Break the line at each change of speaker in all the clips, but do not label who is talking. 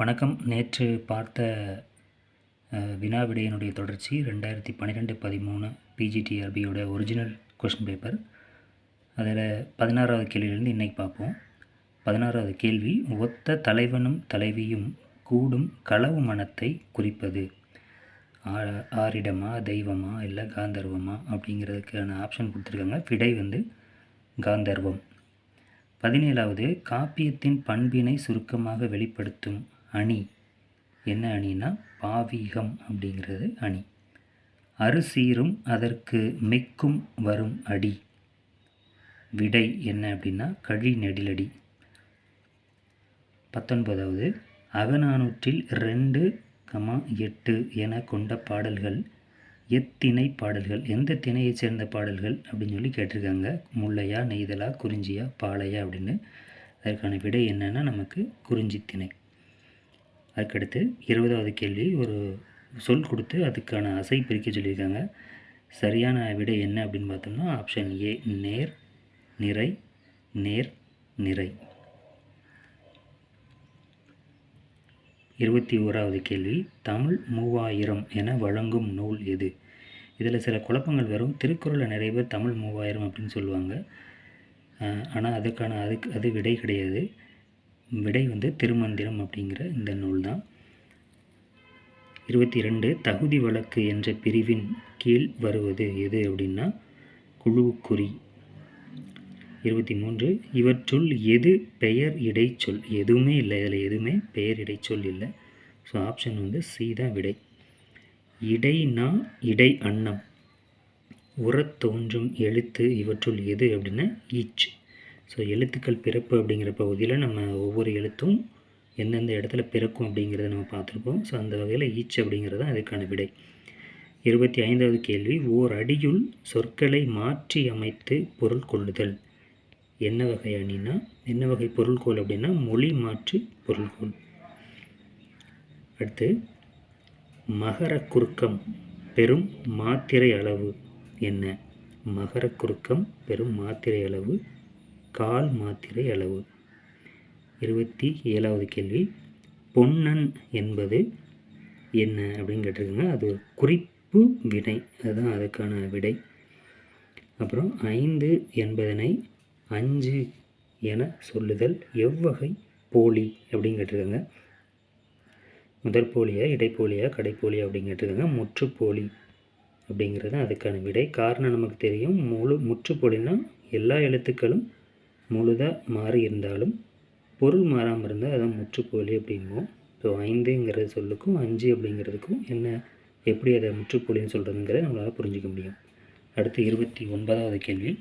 வணக்கம். நேற்று பார்த்த வினா விடையினுடைய தொடர்ச்சி ரெண்டாயிரத்தி பன்னிரெண்டு பதிமூணு பிஜிடிஆர்பியோட ஒரிஜினல் கொஷின் பேப்பர் அதில் பதினாறாவது கேள்வியிலேருந்து இன்றைக்கி பார்ப்போம். பதினாறாவது கேள்வி ஒத்த தலைவனும் தலைவியும் கூடும் களவு மனத்தை குறிப்பது. ஆ- ஆரிடமா தெய்வமா இல்லை காந்தர்வமா அப்படிங்கிறதுக்கான ஆப்ஷன் கொடுத்துருக்காங்க. விடை வந்து காந்தர்வம். பதினேழாவது காப்பியத்தின் பண்பினை சுருக்கமாக வெளிப்படுத்தும் அணி. என்ன அணினா பாவீகம் அப்படிங்கிறது அணி. அறுசீரும் அதற்கு மெக்கும் வரும் அடி. விடை என்ன அப்படின்னா கழி நெடிலடி. பத்தொன்பதாவது அகநானூற்றில் ரெண்டு கமா எட்டு என கொண்ட பாடல்கள் எத்திணை பாடல்கள் எந்த திணையைச் சேர்ந்த பாடல்கள் அப்படின்னு சொல்லி கேட்டிருக்காங்க. முல்லையா நெய்தலா குறிஞ்சியா பாளையா அப்படின்னு. அதற்கான விடை என்னென்னா நமக்கு குறிஞ்சி திணை. அதுக்கடுத்து இருபதாவது கேள்வி ஒரு சொல் கொடுத்து அதுக்கான அசை பிரிக்க சொல்லியிருக்காங்க. சரியான விடை என்ன அப்படின்னு பார்த்தோம்னா ஆப்ஷன் ஏ நேர் நிறை நேர் நிறை. இருபத்தி ஓராவது கேள்வி தமிழ் மூவாயிரம் என வழங்கும் நூல் எது? இதில் சில குழப்பங்கள் வரும். திருக்குறளில் நிறைய பேர் தமிழ் மூவாயிரம் அப்படின்னு சொல்லுவாங்க. ஆனால் அதுக்கான அதுக்கு அது விடை கிடையாது. விடை வந்து திருமந்திரம் அப்படிங்கிற இந்த நூல் தான் இருபத்தி ரெண்டு தகுதி வழக்கு என்ற பிரிவின் கீழ் வருவது எது அப்படின்னா குழுவுக்குறி. இருபத்தி மூன்று இவற்றுள் எது பெயர் இடைச்சொல்? எதுவுமே இல்லை இதில் எதுவுமே பெயர் இடைச்சொல் இல்லை. ஸோ ஆப்ஷன் வந்து சி தான் விடை. இடைனா இடை அன்னம். உரத் தோன்றும் எழுத்து இவற்றுள் எது அப்படின்னா ஈச். ஸோ எழுத்துக்கள் பிறப்பு அப்படிங்கிற பகுதியில் நம்ம ஒவ்வொரு எழுத்தும் எந்தெந்த இடத்துல பிறக்கும் அப்படிங்கிறத நம்ம பார்த்துருப்போம் ஸோ அந்த வகையில் ஈச் அப்படிங்கிறது தான் அதுக்கான விடை. இருபத்தி ஐந்தாவது கேள்வி ஓர் அடியுள் சொற்களை மாற்றி அமைத்து பொருள் கொள்ளுதல். என்ன வகை அணினா என்ன வகை பொருள்கோள் அப்படின்னா மொழி மாற்று பொருள்கோள். அடுத்து மகர குறுக்கம் பெரும் மாத்திரை அளவு என்ன? மகர குறுக்கம் பெரும் மாத்திரை அளவு கால் மாத்திரை அளவு. இருபத்தி ஏழாவது கேள்வி. பொன்னன் என்பது என்ன அப்படின்னு கேட்டிருக்காங்க. அது ஒரு குறிப்பு வினை. அதுதான் அதுக்கான விடை. அப்புறம் ஐந்து என்பதனை அஞ்சு என சொல்லுதல் எவ்வகை போலி அப்படின்னு கேட்டிருக்காங்க. முதற் போலியா இடைப்போலியா கடைப்போலியா அப்படின்னு கேட்டிருக்காங்க. முற்றுப்போலி அப்படிங்கிறது அதுக்கான விடை. காரணம் நமக்கு தெரியும். முழு முற்றுப்போலினா எல்லா எழுத்துக்களும் முழுதாக மாறி இருந்தாலும் பொருள் மாறாமல் இருந்தால் அதான் முற்றுப்போலி அப்படிம்போம். ஸோ ஐந்துங்கிற சொல்லுக்கும் அஞ்சு அப்படிங்கிறதுக்கும் என்ன எப்படி அதை முற்றுப்போலின்னு சொல்கிறதுங்கிறத நம்மளால் புரிஞ்சிக்க முடியும். அடுத்து இருபத்தி ஒன்பதாவது கேள்வி.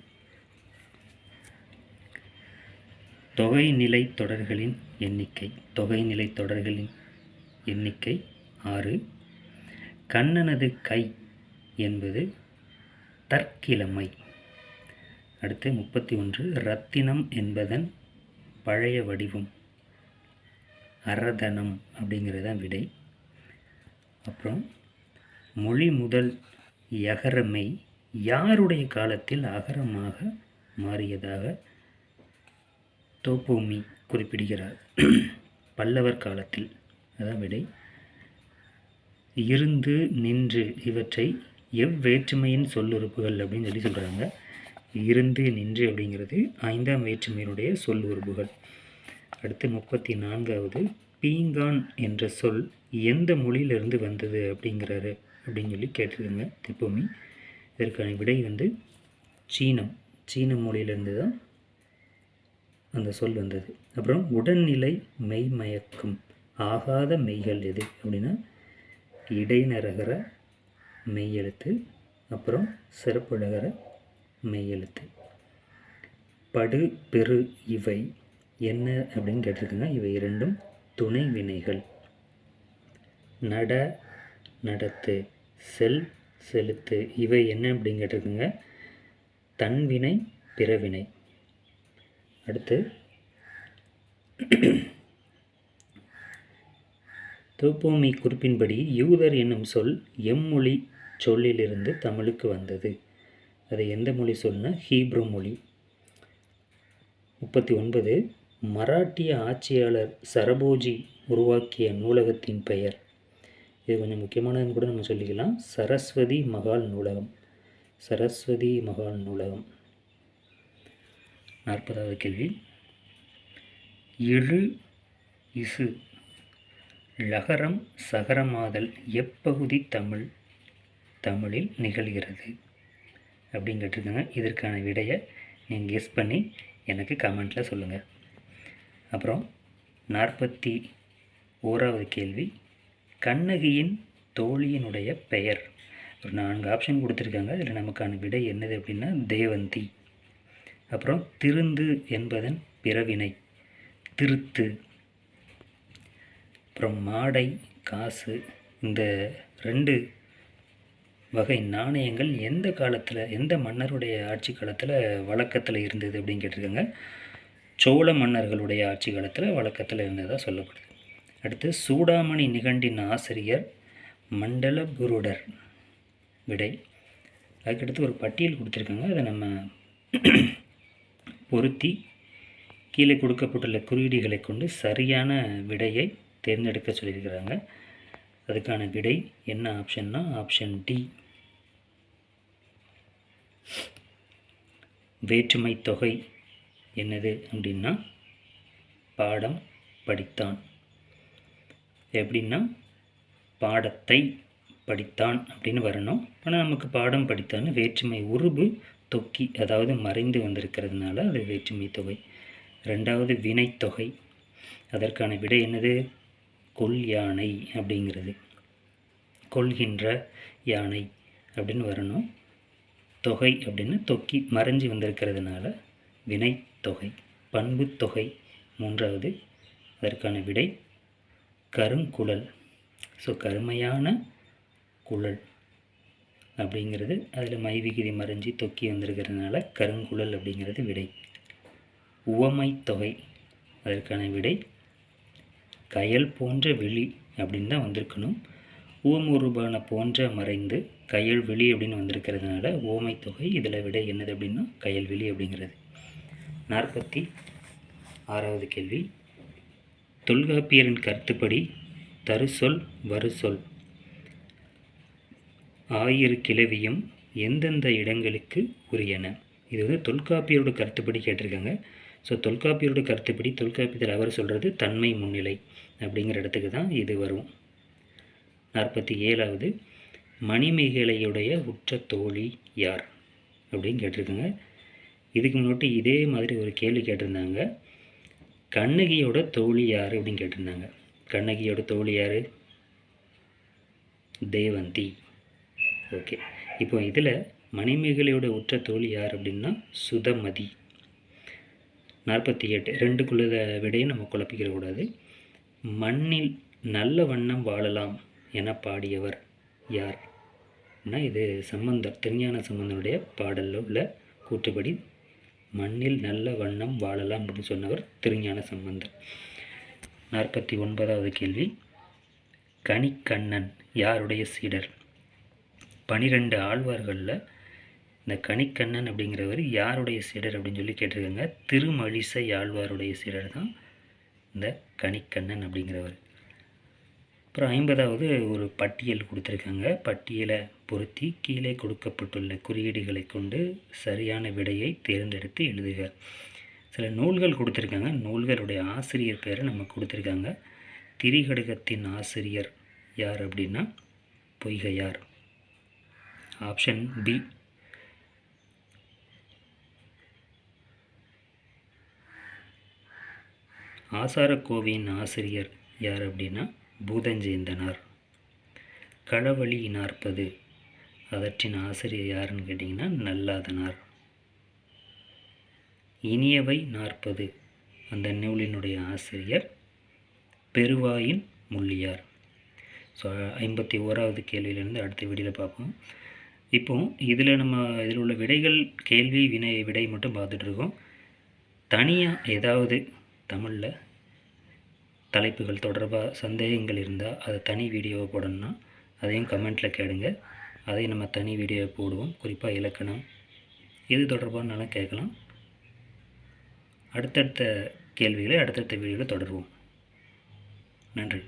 தொகைநிலை தொடர்களின் எண்ணிக்கை தொகைநிலை தொடர்களின் எண்ணிக்கை ஆறு. கண்ணனது கை என்பது தற்கிழமை அடுத்து முப்பத்தி ஒன்று ரத்தினம் என்பதன் பழைய வடிவம். அரதனம் அப்படிங்கிறது தான் விடை. அப்புறம் மொழி முதல் யகரமை யாருடைய காலத்தில் அகரமாக மாறியதாக தோப்பூமி குறிப்பிடுகிறார். பல்லவர் காலத்தில். அதான் விடை. இருந்து நின்று இவற்றை எவ்வேற்றுமையின் சொல்லுறுப்புகள் அப்படின்னு சொல்லி சொல்கிறாங்க இருந்து நின்று அப்படிங்கிறது ஐந்தாம் வேற்றுமையினுடைய சொல் உறுப்புகள். அடுத்து முப்பத்தி நான்காவது பீங்கான் என்ற சொல் எந்த மொழியிலிருந்து வந்தது அப்படிங்கிறாரு அப்படின்னு சொல்லி கேட்டிருக்காங்க திப்போமி. இதற்கான விடை வந்து சீனம். சீன மொழியிலிருந்து தான் அந்த சொல் வந்தது. அப்புறம் உடல்நிலை மெய்மயக்கம் ஆகாத மெய்கள் எது அப்படின்னா இடைநரகர மெய்யெழுத்து அப்புறம் சிறப்புலகர மெய்யெழுத்து. படு பெரு இவை என்ன அப்படின்னு கேட்டிருக்காங்க. இவை இரண்டும் துணை வினைகள். நட நடத்து செல் செலுத்து இவை என்ன அப்படின்னு கேட்டிருக்குங்க. தன்வினை பிறவினை அடுத்து தோப்போமி குறிப்பின்படி யூதர் என்னும் சொல் எம்மொழி சொல்லிலிருந்து தமிழுக்கு வந்தது. அது எந்த மொழி சொன்னால் ஹீப்ரு மொழி. முப்பத்தி ஒன்பது மராட்டிய ஆட்சியாளர் சரபோஜி உருவாக்கிய நூலகத்தின் பெயர். இது கொஞ்சம் முக்கியமானதுன்னு கூட நம்ம சொல்லிக்கலாம். சரஸ்வதி மகால் நூலகம். சரஸ்வதி மகால் நூலகம். நாற்பதாவது கேள்வி. எழு இசு லகரம் சகரமாதல் எப்பகுதி தமிழ்? தமிழில் நிகழ்கிறது. அப்படின்னு கேட்டிருக்காங்க இதற்கான விடையை நீங்கள் கெஸ் பண்ணி எனக்கு கமெண்ட்டில் சொல்லுங்கள் அப்புறம் நாற்பத்தி ஓராவது கேள்வி. கண்ணகியின் தோழியினுடைய பெயர். ஒரு நான்கு ஆப்ஷன் கொடுத்துருக்காங்க. அதில் நமக்கான விடை என்னது அப்படின்னா தேவந்தி. அப்புறம் திருந்து என்பதன் பிறவினை. திருத்து. அப்புறம் மாடை காசு. இந்த ரெண்டு வகை நாணயங்கள் எந்த காலத்தில் எந்த மன்னருடைய ஆட்சி காலத்தில் வழக்கத்தில் இருந்தது அப்படின்னு கேட்டிருக்காங்க. சோழ மன்னர்களுடைய ஆட்சி காலத்தில் வழக்கத்தில் இருந்ததாக சொல்லப்படுது. அடுத்து சூடாமணி நிகண்டின் ஆசிரியர் மண்டல குருடர் விடை. அதுக்கடுத்து ஒரு பட்டியல் கொடுத்துருக்காங்க. அதை நம்ம பொருத்தி கீழே கொடுக்கப்பட்டுள்ள குறியீடுகளை கொண்டு சரியான விடையை தேர்ந்தெடுக்க சொல்லியிருக்கிறாங்க. அதுக்கான விடை என்ன ஆப்ஷன்னா ஆப்ஷன் டி. வேற்றுமை தொகை என்னது அப்படின்னா பாடம் படித்தான். எப்படின்னா பாடத்தை படித்தான் அப்படின்னு வரணும். ஆனால் நமக்கு பாடம் படித்தான்னு வேற்றுமை உருபு தொக்கி அதாவது மறைந்து வந்திருக்கிறதுனால அது வேற்றுமை தொகை. ரெண்டாவது வினைத்தொகை அதற்கான விடை என்னது? கொல் யானை அப்படிங்கிறது. கொள்கின்ற யானை அப்படின்னு வரணும். தொகை அப்படின்னு தொக்கி மறைஞ்சு வந்திருக்கிறதுனால வினை தொகை பண்பு தொகை மூன்றாவது அதற்கான விடை கருங்குழல். ஸோ கருமையான குழல் அப்படிங்கிறது அதில் மை விகுதி மறைஞ்சி தொக்கி வந்திருக்கிறதுனால கருங்குழல் அப்படிங்கிறது விடை. உவமை தொகை அதற்கான விடை கயல் போன்ற வெளி அப்படின்னு தான் வந்திருக்கணும். ஊமுருபான போன்ற மறைந்து கயல்வெளி அப்படின்னு வந்திருக்கிறதுனால ஓமை தொகை இதில் விட என்னது அப்படின்னா கயல்வெளி அப்படிங்கிறது. நாற்பத்தி ஆறாவது கேள்வி. தொல்காப்பியரின் கருத்துப்படி தருசொல் வருசொல் ஆயிரு கிளவியும் எந்தெந்த இடங்களுக்கு உரியன? இது வந்து தொல்காப்பியரோட கருத்துப்படி கேட்டிருக்காங்க. ஸோ தொல்காப்பியரோட கருத்துப்படி தொல்காப்பியத்தில் அவர் சொல்கிறது தன்மை முன்னிலை அப்படிங்கிற இடத்துக்கு தான் இது வரும். நாற்பத்தி ஏழாவது மணிமேகலையுடைய உற்ற தோழி யார் அப்படின்னு கேட்டிருக்குங்க. இதுக்கு முன்னாடி இதே மாதிரி ஒரு கேள்வி கேட்டிருந்தாங்க. கண்ணகியோட தோழி யார் அப்படின்னு கேட்டிருந்தாங்க. கண்ணகியோட தோழி யார்? தேவந்தி. ஓகே. இப்போ இதில் மணிமேகலையோட உற்ற தோழி யார் அப்படின்னா சுதமதி. நாற்பத்தி எட்டு ரெண்டுக்குள்ள விடையும் நம்ம குழப்பிக்கிற கூடாது. மண்ணில் நல்ல வண்ணம் வாழலாம் என பாடியவர் யார்? இது சம்பந்தர் திருஞான சம்பந்தனுடைய பாடலில் உள்ள கூற்றுப்படி மண்ணில் நல்ல வண்ணம் வாழலாம் அப்படின்னு சொன்னவர் திருஞான சம்பந்தர். நாற்பத்தி ஒன்பதாவது கேள்வி கனிக்கண்ணன் யாருடைய சீடர்? பனிரெண்டு ஆழ்வார்களில் இந்த கணிக்கண்ணன் அப்படிங்கிறவர் யாருடைய சீடர் அப்படின்னு சொல்லி கேட்டிருக்காங்க. திருமழிசை ஆழ்வாருடைய சீடர் தான் இந்த கணிக்கண்ணன் அப்படிங்கிறவர். அப்புறம் ஐம்பதாவது ஒரு பட்டியல் கொடுத்துருக்காங்க. பட்டியலை பொருத்தி கீழே கொடுக்கப்பட்டுள்ள குறியீடுகளை கொண்டு சரியான விடையை தேர்ந்தெடுத்து எழுதுக. சில நூல்கள் கொடுத்துருக்காங்க. நூல்களுடைய ஆசிரியர் பேரை நம்ம கொடுத்துருக்காங்க. திரிகடுகத்தின் ஆசிரியர் யார் அப்படின்னா பொய்கையார். ஆப்ஷன் பி ஆசாரக்கோவையின் ஆசிரியர் யார் அப்படின்னா பூதஞ்சேந்தனார். களவழி நாற்பது அதற்றின் ஆசிரியர் யாருன்னு கேட்டிங்கன்னா நல்லாதனார். இனியவை நாற்பது. அந்த நூலினுடைய ஆசிரியர் பெருவாயின் முள்ளியார். ஸோ ஐம்பத்தி ஓராவது கேள்வியிலேருந்து அடுத்த வீடியோவில் பார்ப்போம். இப்போ இதில் நம்ம இதில் உள்ள விடைகள் கேள்வி வினை விடை மட்டும் பார்த்துட்ருக்கோம் தனியாக ஏதாவது தமிழில் தலைப்புகள் தொடர்பாக சந்தேகங்கள் இருந்தால் அதை தனி வீடியோவை போடணும்னா அதையும் கமெண்ட்டில் கேளுங்க அதையும் நம்ம தனி வீடியோவை போடுவோம். குறிப்பாக இலக்கணம். எது தொடர்பானாலும் கேட்கலாம். அடுத்தடுத்த கேள்விகளை அடுத்தடுத்த வீடியோவில் தொடருவோம். நன்றி.